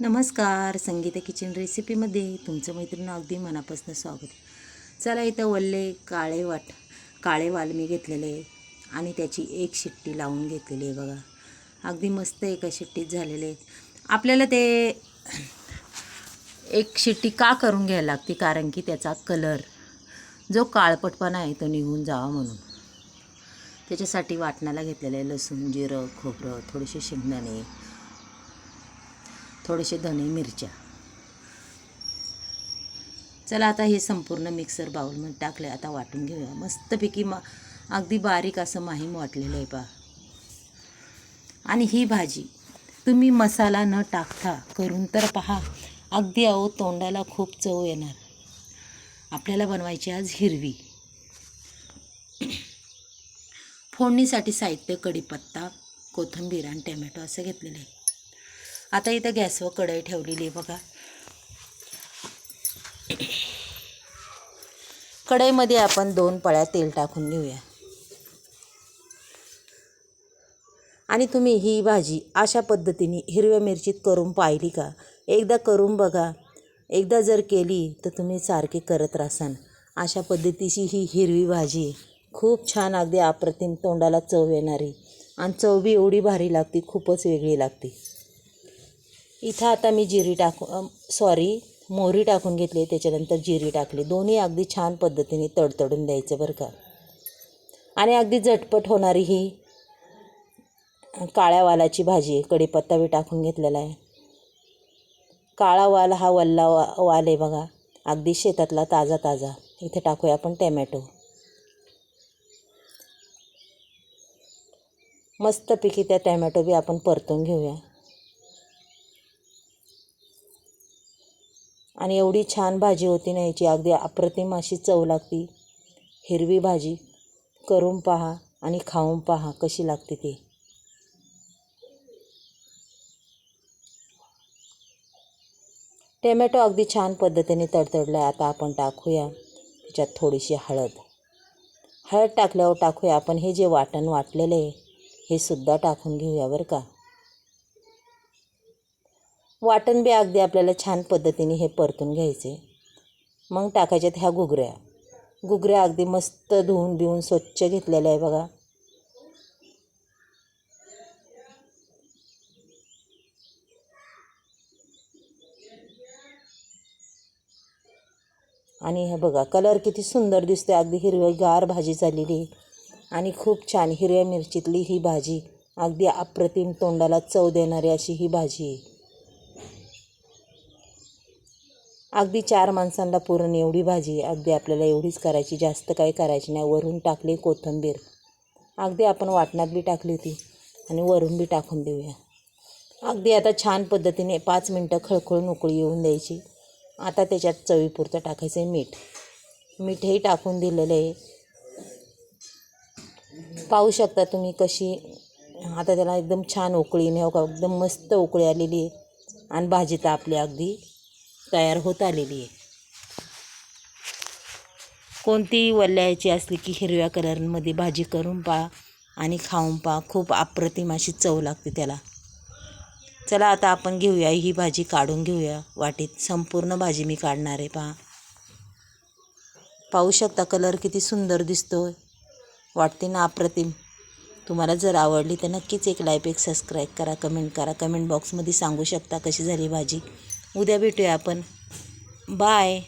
नमस्कार संगीता किचन रेसिपीमध्ये तुमचं मैत्रीण अगदी मनापासून स्वागत. चला इथं वल्ले काळे वाट काळे वाल मी घेतलेले आहे आणि त्याची एक शिट्टी लावून घेतलेली आहे बघा. अगदी मस्त एका शिट्टीत झालेले आहे आपल्याला ते एक शिट्टी का करून घ्यायला लागते? कारण की त्याचा कलर जो काळपटपणा आहे तो निघून जावा म्हणून. त्याच्यासाठी वाटणाला घेतलेलं आहे लसूण जिरं खोबरं थोडेसे शेंगदाणे थोडेसे धणे मिरच्या. चला आता हे संपूर्ण मिक्सर बाउलमध्ये टाकले आता वाटून घेऊया. मस्तपैकी मा अगदी बारीक असं माहीम वाटलेलं आहे पा आणि ही भाजी तुम्ही मसाला न टाकता करून तर पहा अगदी अहो तोंडाला खूप चव येणार. आपल्याला बनवायची आज हिरवी. फोडणीसाठी साहित्य कढीपत्ता कोथिंबीर आणि टॅमॅटो असं घेतलेलं आहे. आता इथं गॅसवर कढई ठेवलेली आहे बघा. कढईमध्ये आपण दोन पळ्या तेल टाकून घेऊया. आणि तुम्ही ही भाजी अशा पद्धतीने हिरव्या मिरचीत करून पाहिली का? एकदा करून बघा. एकदा जर केली तर तुम्ही सारखी करत राहाल अशा पद्धतीची ही हिरवी भाजी खूप छान अगदी अप्रतिम तोंडाला चव येणारी. आणि चव बी एवढी भारी लागते खूपच वेगळी लागते. इथं आता मी जिरी टाकू सॉरी मोहरी टाकून घेतली त्याच्यानंतर जिरी टाकली. दोन्ही अगदी छान पद्धतीने तडतडून द्यायचं बरं का. आणि अगदी झटपट होणारी ही काळ्या वालाची भाजी कढीपत्ता बी टाकून घेतलेला आहे. काळा वाल हा वल्ला वा वाल आहे बघा अगदी शेतातला ताजा ताजा. इथे टाकूया आपण टॅमॅटो. मस्तपैकी त्या टॅमॅटो बी आपण परतून घेऊया. आणि एवढी छान भाजी होती ना याची. अगदी अप्रतिम अशी चव लागती. हिरवी भाजी. करून पहा आणि खाऊन पहा कशी लागते ती. टॅमॅटो अगदी छान पद्धतीने तडतडला आता आपण टाकूया. त्याच्यात थोडीशी हळद. हळद टाकल्यावर टाकूया. आपण हे जे वाटण वाटलेलं आहे हे सुद्धा टाकून घेऊया बरं का. वाटण बी अगदी आपल्याला छान पद्धतीने हे परतून घ्यायचे. मग टाकायच्यात ह्या घुगऱ्या. घुगऱ्या अगदी मस्त धुवून बिवून स्वच्छ घेतलेल्या आहे बघा. आणि हे बघा कलर किती सुंदर दिसते अगदी हिरवीगार भाजी झालेली. आणि खूप छान हिरव्या मिरचीतली ही भाजी अगदी अप्रतिम तोंडाला चव देणारी अशी ही भाजी आहे अगदी चार माणसांना पुरण एवढी भाजी अगदी आपल्याला एवढीच करायची जास्त काही करायची नाही. वरून टाकली कोथिंबीर. अगदी आपण वाटणात बी टाकली होती आणि वरून बी टाकून देऊया. अगदी आता छान पद्धतीने पाच मिनटं खळखळून उकळी येऊन द्यायची. आता त्याच्यात चवीपुरतं टाकायचं आहे मीठ. मीठही टाकून दिलेलं आहे. पाहू शकता तुम्ही कशी आता त्याला एकदम छान उकळी नाही हो का एकदम मस्त उकळी आलेली आहे. आणि भाजी तर आपली अगदी तयार होत आलेली आहे. कोणतीही वल्याची असली की हिरव्या कलरमध्ये भाजी करून पहा आणि खाऊन पहा खूप अप्रतिम अशी चव लागते त्याला. चला आता आपण घेऊया ही भाजी काढून घेऊया. वाटीत संपूर्ण भाजी मी काढणार आहे पहा. पाहू शकता कलर किती सुंदर दिसतो वाटते ना अप्रतिम. तुम्हाला जर आवडली तर नक्कीच एक लाईक एक सबस्क्राईब करा कमेंट करा. कमेंट बॉक्समध्ये सांगू शकता कशी झाली भाजी. उद्या भेटूया आपण. बाय